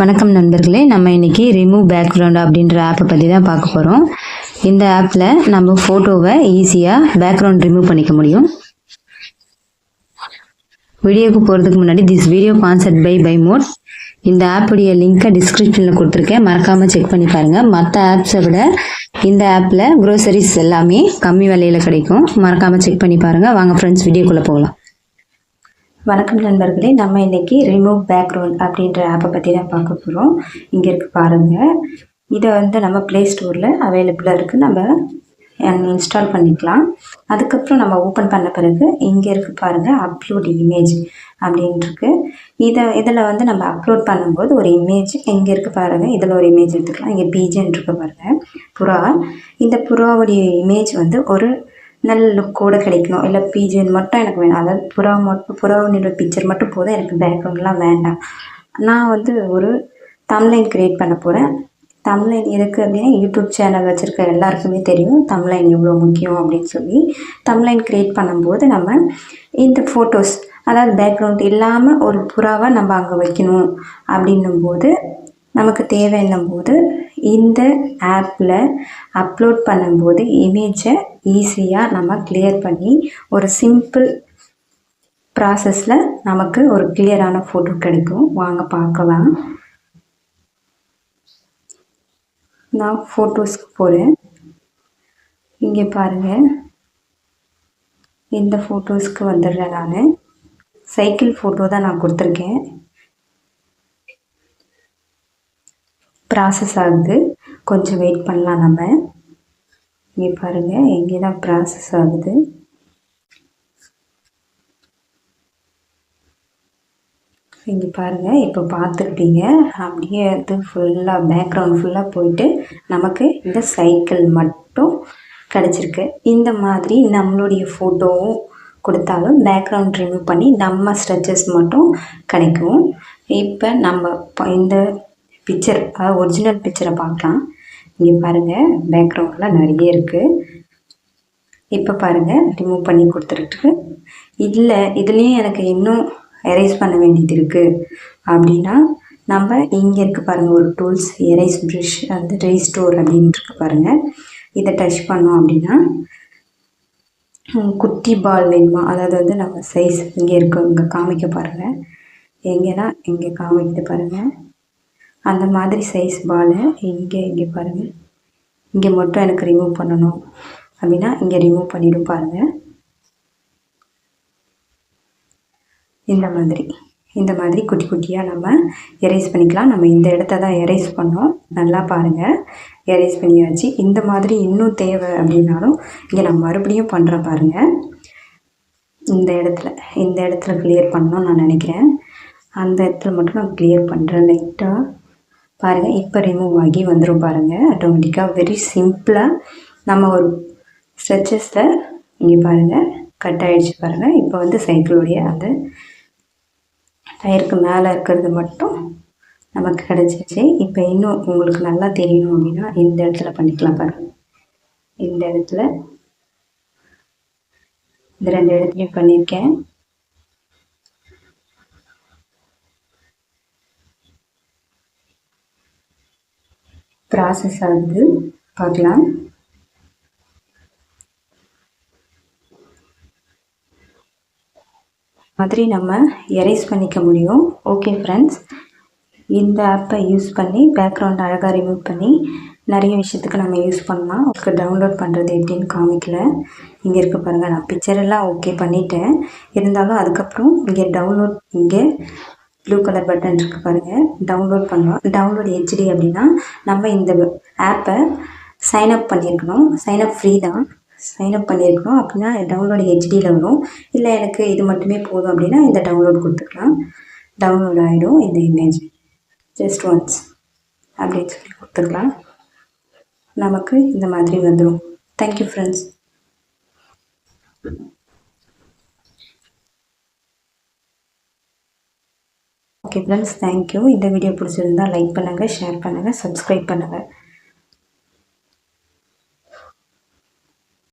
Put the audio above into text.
வணக்கம் நண்பர்களே நம்ம இன்றைக்கி ரிமூவ் பேக்ரவுண்ட் அப்படின்ற ஆப்பை பற்றி தான் பார்க்க போகிறோம் இந்த ஆப்பில் நம்ம ஃபோட்டோவை ஈஸியாக பேக்ரவுண்ட் ரிமூவ் பண்ணிக்க முடியும். வீடியோக்கு போகிறதுக்கு முன்னாடி this video concept bye bye mode இந்த ஆப்புடைய லிங்க்கை டிஸ்கிரிப்ஷனில் கொடுத்துருக்கேன். மறக்காமல் செக் பண்ணி பாருங்கள் மற்ற ஆப்ஸை விட இந்த ஆப்பில் க்ரோசரிஸ் எல்லாமே கம்மி விலையில் கிடைக்கும். மறக்காமல் செக் பண்ணி பாருங்கள் வாங்க ஃப்ரெண்ட்ஸ் வீடியோக்குள்ளே போகலாம். வணக்கம் நண்பர்களே நம்ம இன்னைக்கு ரிமூவ் பேக்ரவுண்ட் அப்படின்ற ஆப்பை பற்றி தான் பார்க்க போகிறோம் இங்கே இருக்கு பாருங்கள் இதை வந்து நம்ம ப்ளே ஸ்டோரில் அவைலபிளாக இருக்குது நம்ம இன்ஸ்டால் பண்ணிக்கலாம். அதுக்கப்புறம் நம்ம ஓப்பன் பண்ண பிறகு இங்கே இருக்குது பாருங்கள் அப்லோட் இமேஜ் அப்படின்ட்டுருக்கு இதை இதில் வந்து நம்ம அப்லோட் பண்ணும்போது ஒரு இமேஜ் இங்கே இருக்குது பாருங்கள் இதில் ஒரு இமேஜ் எடுத்துக்கலாம். இங்கே பிஜின்னு இருக்கு பாருங்கள் புறா. இந்த புறாவுடைய இமேஜ் வந்து ஒரு நல்ல லுக்கோடு கிடைக்கணும். இல்லை பிஜிஎன் மட்டும் எனக்கு வேணும். அதாவது புறா மட்டும் புறாவினோட பிக்சர் மட்டும் போதும். எனக்கு பேக்ரவுண்ட்லாம் வேண்டாம். நான் வந்து ஒரு தம்லைன் க்ரியேட் பண்ண போகிறேன் தம்லைன் எதுக்கு அப்படின்னா யூடியூப் சேனல் வச்சுருக்க எல்லாருக்குமே தெரியும். தம்லைன் எவ்வளோ முக்கியம் அப்படின்னு சொல்லி. தம்லைன் க்ரியேட் பண்ணும்போது நம்ம இந்த ஃபோட்டோஸ் அதாவது பேக்ரவுண்ட் இல்லாமல் ஒரு புறாவை நம்ம அங்கே வைக்கணும் அப்படின்னும் போது நமக்கு தேவைன்னும் போது இந்த ஆப்பில் அப்லோட் பண்ணும்போது இமேஜை ஈஸியாக நம்ம கிளியர் பண்ணி ஒரு சிம்பிள் ப்ராசஸில் நமக்கு ஒரு கிளியரான ஃபோட்டோ கிடைக்கும். வாங்க பார்க்கலாம். நான் ஃபோட்டோஸ்க்கு போகிறேன் இங்கே பாருங்கள் இந்த ஃபோட்டோஸ்க்கு வந்துடுறேன் நான். சைக்கிள் ஃபோட்டோ தான் நான் கொடுத்துருக்கேன். ப்ராசஸ் ஆகுது. கொஞ்சம் வெயிட் பண்ணலாம் நம்ம. இங்கே பாருங்கள் எங்கே தான் ப்ராசஸ் ஆகுது. இங்கே பாருங்கள் இப்போ பார்த்துருப்பீங்க அப்படியே அது ஃபுல்லாக பேக்ரவுண்ட் ஃபுல்லாக போயிட்டு நமக்கு இந்த சைக்கிள் மட்டும் கிடச்சிருக்கு. இந்த மாதிரி நம்மளுடைய ஃபோட்டோவும் கொடுத்தாலும் பேக்ரவுண்ட் ரிமூவ் பண்ணி நம்ம ஸ்ட்ரெச்சஸ் மட்டும் கிடைக்கும். இப்போ நம்ம இந்த பிக்சர் அதாவது ஒரிஜினல் பிக்சரை பார்க்கலாம். இங்கே பாருங்கள் பேக்ரவுண்டில் நிறைய இருக்குது இப்போ பாருங்கள் ரிமூவ் பண்ணி கொடுத்துருக்கு இல்லை இதுலேயும் எனக்கு இன்னும் எரேஸ் பண்ண வேண்டியது இருக்குது அப்படின்னா நம்ம இங்கே இருக்குது பாருங்கள் ஒரு டூல்ஸ் எரேஸ் ப்ரிஷ் அந்த ரீஸ்டோர் அப்படின்ட்டு இருக்கு பாருங்கள் இதை டச் பண்ணோம் அப்படின்னா குட்டி பால் வேணுமா? அதாவது வந்து நம்ம சைஸ் இங்கே இருக்க இங்கே காமிக்க பாருங்கள் எங்கேனா இங்கே காமிக்கிட்டு பாருங்கள் அந்த மாதிரி சைஸ் பாலை இங்கே இங்கே பாருங்கள் இங்கே மட்டும் எனக்கு ரிமூவ் பண்ணணும். அப்படின்னா இங்கே ரிமூவ் பண்ணிவிடும் பாருங்கள் இந்த மாதிரி. இந்த மாதிரி குட்டி குட்டியாக நம்ம எரேஸ் பண்ணிக்கலாம். நம்ம இந்த இடத்த தான் எரேஸ் பண்ணோம். நல்லா பாருங்கள் எரேஸ் பண்ணியாச்சு. இந்த மாதிரி இன்னும் தேவை அப்படின்னாலும் இங்கே நான் மறுபடியும் பண்ணுறேன் பாருங்கள் இந்த இடத்துல இந்த இடத்துல கிளியர் பண்ணணும்னு நான் நினைக்கிறேன். அந்த இடத்துல மட்டும் நான் கிளியர் பண்ணுறேன் லைட்டாக பாருங்கள் இப்போ ரிமூவ் ஆகி வந்துடும் பாருங்கள் ஆட்டோமேட்டிக்காக வெரி சிம்பிளாக நம்ம ஒரு ஸ்ட்ரெச்சஸில் இங்கே பாருங்கள் கட் ஆகிடுச்சு பாருங்கள் இப்போ வந்து சைக்கிளுடைய அந்த டயருக்கு மேலே இருக்கிறது மட்டும் நமக்கு கிடச்சிருச்சு. இப்போ இன்னும் உங்களுக்கு நல்லா தெரியணும் அப்படின்னா இந்த இடத்துல பண்ணிக்கலாம் பாருங்கள் இந்த இடத்துல இந்த ரெண்டு இடத்துலையும் பண்ணியிருக்கேன் ப்ராசஸ் ஆகுது. பார்க்கலாம். மாதிரி நம்ம எரேஸ் பண்ணிக்க முடியும். ஓகே ஃப்ரெண்ட்ஸ் இந்த ஆப்பை யூஸ் பண்ணி பேக்ரவுண்ட் அழகாக ரிமூவ் பண்ணி நிறைய விஷயத்துக்கு நம்ம யூஸ் பண்ணலாம். உங்களுக்கு டவுன்லோட் பண்ணுறது எப்படின்னு காமிக்கல. இங்கே இருக்க பாருங்கள் நான் பிக்சரெல்லாம் ஓகே பண்ணிட்டேன். இருந்தாலும் அதுக்கப்புறம் இங்கே டவுன்லோட் இங்கே ப்ளூ கலர் பட்டன் இருக்குது பாருங்கள் டவுன்லோட் பண்ணலாம். டவுன்லோட் ஹெச்டி அப்படின்னா நம்ம இந்த ஆப்பை சைன்அப் பண்ணியிருக்கணும். சைன் அப் ஃப்ரீ தான். சைன் அப் பண்ணியிருக்கணும். அப்படின்னா டவுன்லோட் ஹெச்டியில் வரும். இல்லை எனக்கு இது மட்டுமே போதும் அப்படின்னா இந்த டவுன்லோட் கொடுத்துக்கலாம். டவுன்லோட் ஆகிடும் இந்த இமேஜ் ஜஸ்ட் ஒன்ஸ் அப்படின்னு சொல்லி கொடுத்துக்கலாம். நமக்கு இந்த மாதிரி வந்துடும் thank you friends okay friends thank you இந்த வீடியோ பிடிச்சிருந்தா லைக் பண்ணுங்கள் ஷேர் பண்ணுங்கள் சப்ஸ்கிரைப் பண்ணுங்கள்